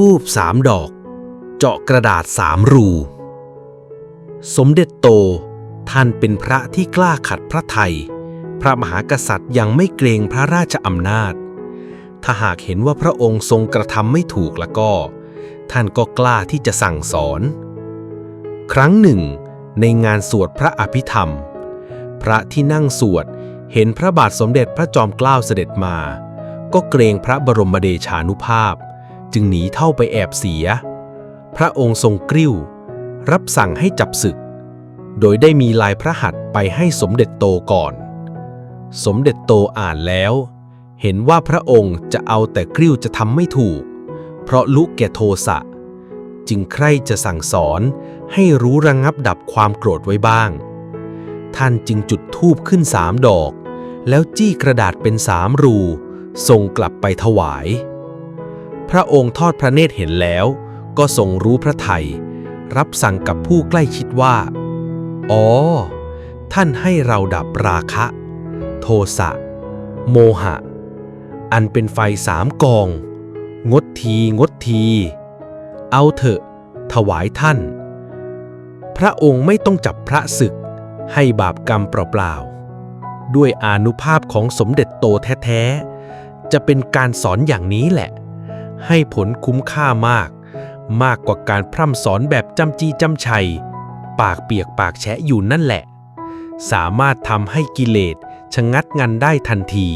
ทูบสามดอก เจาะกระดาษสามรู สมเด็จโต ท่านเป็นพระที่กล้าขัดพระไทย พระมหากษัตริย์ยังไม่เกรงพระราชอำนาจ ถ้าหากเห็นว่าพระองค์ทรงกระทำไม่ถูกแล้วก็ ท่านก็กล้าที่จะสั่งสอน ครั้งหนึ่ง ในงานสวดพระอภิธรรม พระที่นั่งสวดเห็นพระบาทสมเด็จพระจอมเกล้าเสด็จมา ก็เกรงพระบรมเดชานุภาพ จึงหนีเท่าไปแอบเสีย พระองค์ทรงกริ้ว รับสั่งให้จับศึก โดยได้มีลายพระหัตถ์ไปให้สมเด็จโตก่อน สมเด็จโตอ่านแล้ว เห็นว่าพระองค์จะเอาแต่กริ้วจะทำไม่ถูก เพราะลุกแก่โทสะ จึงใคร่จะสั่งสอนให้รู้ระงงับดับความโกรธไว้บ้าง ท่านจึงจุดธูปขึ้นสามดอก แล้วจี้กระดาษเป็นสามรูส่งกลับไปถวาย พระองค์ทอดพระเนตรเห็นแล้ว ก็ทรงรู้พระไทย รับสั่งกับผู้ใกล้ชิดว่า อ๋อ ท่านให้เราดับราคะ โทสะ โมหะ อันเป็นไฟสามกอง งดทีงดที เอาเถอะ ถวายท่าน พระองค์ไม่ต้องจับพระศึก ให้บาปกรรมเปล่าๆ ด้วยอานุภาพของสมเด็จโตแท้ๆ จะเป็นการสอนอย่างนี้แหละ ให้ผลคุ้มค่ามาก มากกว่าการพร่ำสอนแบบจำจีจำชัย ปากเปียกปากแฉะอยู่นั่นแหละ สามารถทำให้กิเลสชะงัดงันได้ทันที